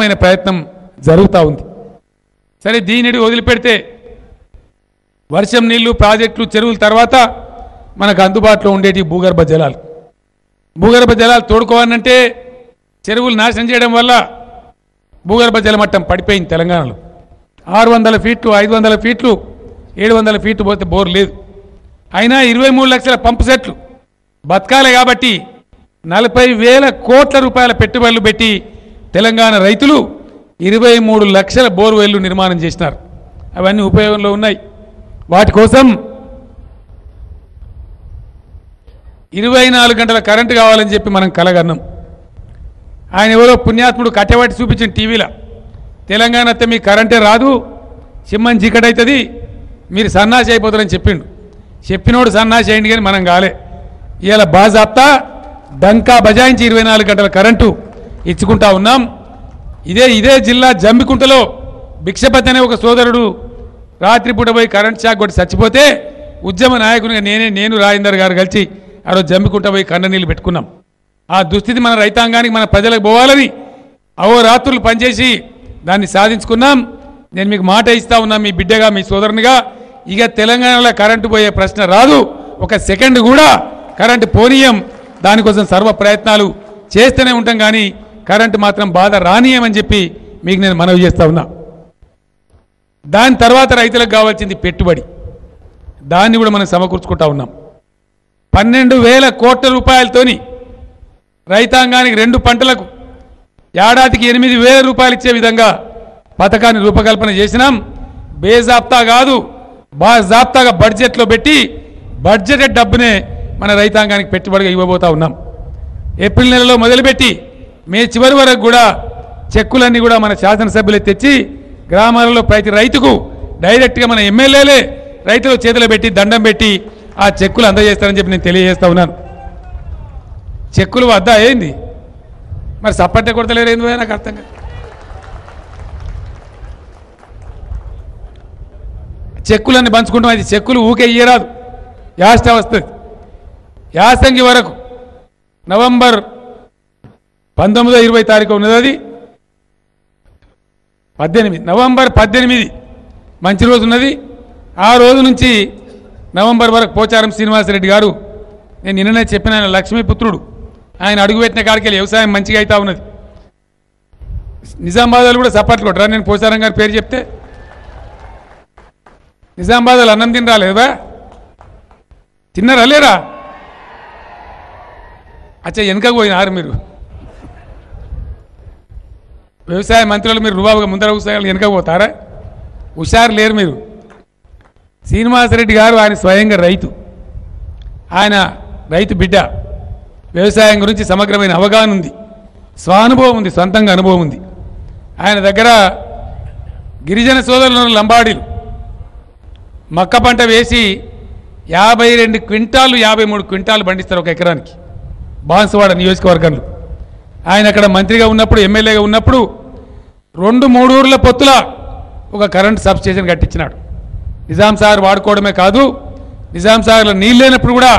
మైన ప్రయత్నం జరుగుతూ ఉంది. సరే దీనిని వదిలిపెడితే వర్షం నీళ్ళు ప్రాజెక్టులు చెరువుల తర్వాత మనకు అందుబాటులో ఉండేటి భూగర్భ జలాలు. భూగర్భ జలాలు తోడుకోవాలంటే చెరువులు నాశనం చేయడం వల్ల భూగర్భ జలమట్టం పడిపోయింది తెలంగాణలో. ఆరు వందల ఫీట్లు ఐదు వందల ఫీట్లు ఏడు వందల ఫీట్లు పోతే బోర్ లేదు. అయినా ఇరవై మూడు లక్షల పంపు సెట్లు బతకాలి కాబట్టి నలభై వేల కోట్ల రూపాయల పెట్టుబడులు పెట్టి తెలంగాణ రైతులు ఇరవై మూడు లక్షల బోర్వెల్లు నిర్మాణం చేసినారు. అవన్నీ ఉపయోగంలో ఉన్నాయి. వాటి కోసం ఇరవై నాలుగు గంటల కరెంటు కావాలని చెప్పి మనం కలగన్నాం. ఆయన ఎవరో పుణ్యాత్ముడు కట్టెబట్టి చూపించిన టీవీలో తెలంగాణ అత్తే మీ కరెంటే రాదు సింహం చీకటవుతుంది మీరు సన్నాసి అయిపోతారని చెప్పిండు. చెప్పినోడు సన్నా అయింది కానీ మనం కాలే. ఇవాళ బాజాప్తా డంకా బజాయించి ఇరవై నాలుగు గంటల కరెంటు ఇచ్చుకుంటా ఉన్నాం. ఇదే ఇదే జిల్లా జంబికుంటలో భిక్షపతి అనే ఒక సోదరుడు రాత్రిపూట పోయి కరెంట్ షాక్ కొట్టి చచ్చిపోతే ఉద్యమ నాయకునిగా నేనే నేను రాజేందర్ గారు కలిసి ఆ రోజు జంబికుంట పోయి కన్ననీళ్ళు పెట్టుకున్నాం. ఆ దుస్థితి మన రైతాంగానికి మన ప్రజలకు పోవాలని అహోరాత్రులు పనిచేసి దాన్ని సాధించుకున్నాం. నేను మీకు మాట ఇస్తా ఉన్నా మీ బిడ్డగా మీ సోదరునిగా. ఇక తెలంగాణలో కరెంటు పోయే ప్రశ్న రాదు. ఒక సెకండ్ కూడా కరెంటు పోనీయం. దానికోసం సర్వ ప్రయత్నాలు చేస్తూనే ఉంటాం కానీ కరెంటు మాత్రం బాధ రానియమని చెప్పి మీకు నేను మనవి చేస్తా ఉన్నా. దాని తర్వాత రైతులకు కావాల్సింది పెట్టుబడి. దాన్ని కూడా మనం సమకూర్చుకుంటా ఉన్నాం. పన్నెండు వేల కోట్ల రూపాయలతోని రైతాంగానికి రెండు పంటలకు ఏడాదికి ఎనిమిది వేల రూపాయలు ఇచ్చే విధంగా పథకాన్ని రూపకల్పన చేసినాం. బేజాప్తా కాదు. బాగా జాబ్తాగా బడ్జెట్లో పెట్టి బడ్జెటెడ్ డబ్బునే మన రైతాంగానికి పెట్టుబడిగా ఇవ్వబోతా ఉన్నాం. ఏప్రిల్ నెలలో మొదలుపెట్టి మే చివరి వరకు కూడా చెక్కులన్నీ కూడా మన శాసనసభ్యులే తెచ్చి గ్రామాలలో ప్రతి రైతుకు డైరెక్ట్గా మన ఎమ్మెల్యేలే రైతుల చేతిలో పెట్టి దండం పెట్టి ఆ చెక్కులు అందజేస్తారని చెప్పి నేను తెలియజేస్తా ఉన్నాను. చెక్కులు వద్దా ఏంది? మరి సప్పట్టే కొడతలేరు ఏంది నాకు అర్థం కాదు. చెక్కులన్నీ పంచుకుంటాం. అది చెక్కులు ఊకే ఇయ్యరాదు. యాస్ట వస్తుంది. యాసంగి వరకు నవంబర్ పంతొమ్మిదో ఇరవై తారీఖు ఉన్నది అది. పద్దెనిమిది. నవంబర్ పద్దెనిమిది మంచి రోజు ఉన్నది. ఆ రోజు నుంచి నవంబర్ వరకు పోచారం శ్రీనివాసరెడ్డి గారు నేను నిన్ననే చెప్పిన ఆయన లక్ష్మీపుత్రుడు ఆయన అడుగుపెట్టిన కాడికి వెళ్ళి వ్యవసాయం మంచిగా అవుతా ఉన్నది. నిజామాబాద్లో కూడా సపోర్ట్ కొట్టరా నేను పోచారం గారి పేరు చెప్తే నిజామాబాద్లో అన్నం తిని రాలేదా తిన్నారా లేరా? అచ్చా వెనకకు పోయినారు మీరు. వ్యవసాయ మంత్రులు మీరు రుబాబుగా ముందర వ్యవసాయాలు వెనక పోతారా? హుషారు లేరు మీరు. శ్రీనివాసరెడ్డి గారు ఆయన స్వయంగా రైతు. ఆయన రైతు బిడ్డ. వ్యవసాయం గురించి సమగ్రమైన అవగాహన ఉంది. స్వానుభవం ఉంది సొంతంగా అనుభవం ఉంది. ఆయన దగ్గర గిరిజన సోదరులను లంబాడీలు. మక్క పంట వేసి యాభై రెండు క్వింటాలు యాభై మూడు క్వింటాలు పండిస్తారు ఒక ఎకరానికి. బాన్సువాడ నియోజకవర్గంలో. ఆయన అక్కడ మంత్రిగా ఉన్నప్పుడు ఎమ్మెల్యేగా ఉన్నప్పుడు రెండు మూడు ఊర్ల పొత్తుల ఒక కరెంట్ సబ్స్టేషన్ కట్టించినాడు. నిజాం సాగర్ వాడుకోవడమే కాదు నిజాం సాగర్లో నీళ్ళు లేనప్పుడు కూడా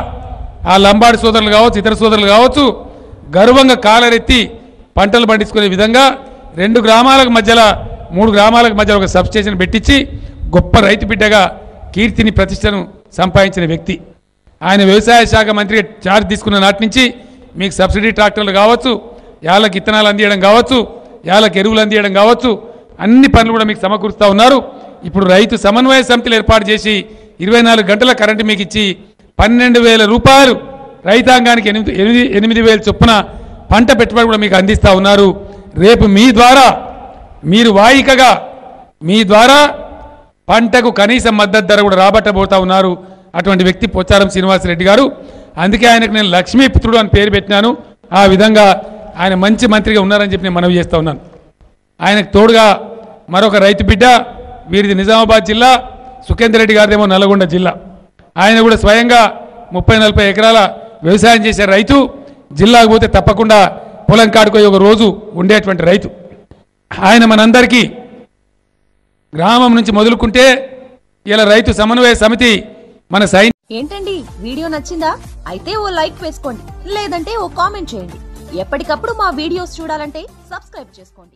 ఆ లంబాడి సోదరులు కావచ్చు ఇతర సోదరులు కావచ్చు గర్వంగా కాలరెత్తి పంటలు పండించుకునే విధంగా రెండు గ్రామాలకు మధ్యలో మూడు గ్రామాలకు మధ్య ఒక సబ్స్టేషన్ పెట్టించి గొప్ప రైతు బిడ్డగా కీర్తిని ప్రతిష్టను సంపాదించిన వ్యక్తి. ఆయన వ్యవసాయ శాఖ మంత్రి చార్జ్ తీసుకున్న నాటి నుంచి మీకు సబ్సిడీ ట్రాక్టర్లు కావచ్చు యాళ్ళకి ఇత్తనాలు అందియడం కావచ్చు యాళ్ళకి ఎరువులు అందియడం కావచ్చు అన్ని పనులు కూడా మీకు సమకూరుస్తూ ఉన్నారు. ఇప్పుడు రైతు సమన్వయ సమితిలు ఏర్పాటు చేసి ఇరవై నాలుగు గంటల కరెంటు మీకు ఇచ్చి పన్నెండు వేల రూపాయలు రైతాంగానికి ఎనిమిది ఎనిమిది ఎనిమిది వేల చొప్పున పంట పెట్టుబడి కూడా మీకు అందిస్తూ ఉన్నారు. రేపు మీ ద్వారా మీరు వాయికగా మీ ద్వారా పంటకు కనీస మద్దతు ధర కూడా రాబట్టబోతా ఉన్నారు. అటువంటి వ్యక్తి పోచారం శ్రీనివాసరెడ్డి గారు. అందుకే ఆయనకు నేను లక్ష్మీపుత్రుడు అని పేరు పెట్టినాను. ఆ విధంగా ఆయన మంచి మంత్రిగా ఉన్నారని చెప్పి నేను మనవి చేస్తూ ఉన్నాను. ఆయనకు తోడుగా మరొక రైతు బిడ్డ వీరిది నిజామాబాద్ జిల్లా సుఖేందర్ రెడ్డి గారిదేమో నల్గొండ జిల్లా. ఆయన కూడా స్వయంగా ముప్పై నలభై ఎకరాల వ్యవసాయం చేసే రైతు జిల్లాకు పోతే తప్పకుండా పొలం కాడుకోయి ఒక రోజు ఉండేటువంటి రైతు. ఆయన మనందరికీ గ్రామం నుంచి మొదలుకుంటే ఇలా రైతు సమన్వయ సమితి మన సైన్ ఏంటండి? వీడియో నచ్చిందా? అయితే ఓ లైక్ వేసుకోండి. లేదంటే ఓ కామెంట్ చేయండి. ఎప్పటికప్పుడు మా వీడియోస్ చూడాలంటే సబ్స్క్రైబ్ చేసుకోండి.